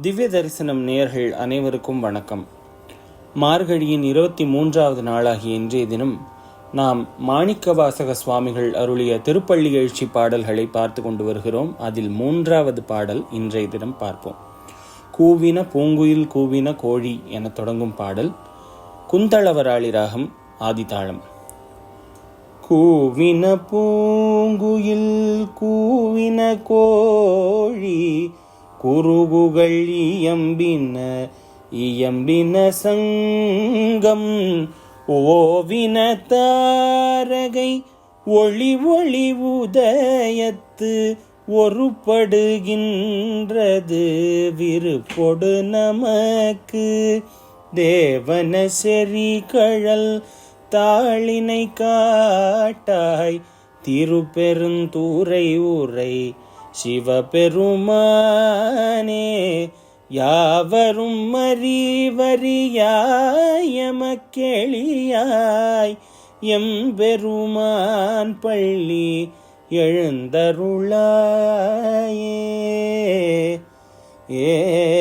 திவ்ய தரிசனம் நேயர்கள் அனைவருக்கும் வணக்கம். மார்கழியின் இருபத்தி மூன்றாவது நாளாகிய இன்றைய தினம் நாம் மாணிக்கவாசக சுவாமிகள் அருளிய திருப்பள்ளி எழுச்சி பாடல்களை பார்த்து கொண்டு வருகிறோம். அதில் மூன்றாவது பாடல் இன்றைய தினம் பார்ப்போம். கூவின பூங்குயில் கூவின கோழி என தொடங்கும் பாடல் குந்தளவராளி ராகம் ஆதிதாளம். கூவின பூங்குயில் கூவின கோழி குருகுகள் இயம்பின இயம்பின சங்கம் ஓவின தாரகை ஒளி ஒளி உதயத்து ஒருபடுகின்றது. விருப்பொடு நமக்கு தேவன செறி கழல் தாளினை காட்டாய். திருப்பெருந்தூரை உரை சிவபெருமானே யாவரும் மறிவறியாயமக்கெளியாய் எம்பெருமான் பள்ளி எழுந்தருளாயே. ஏ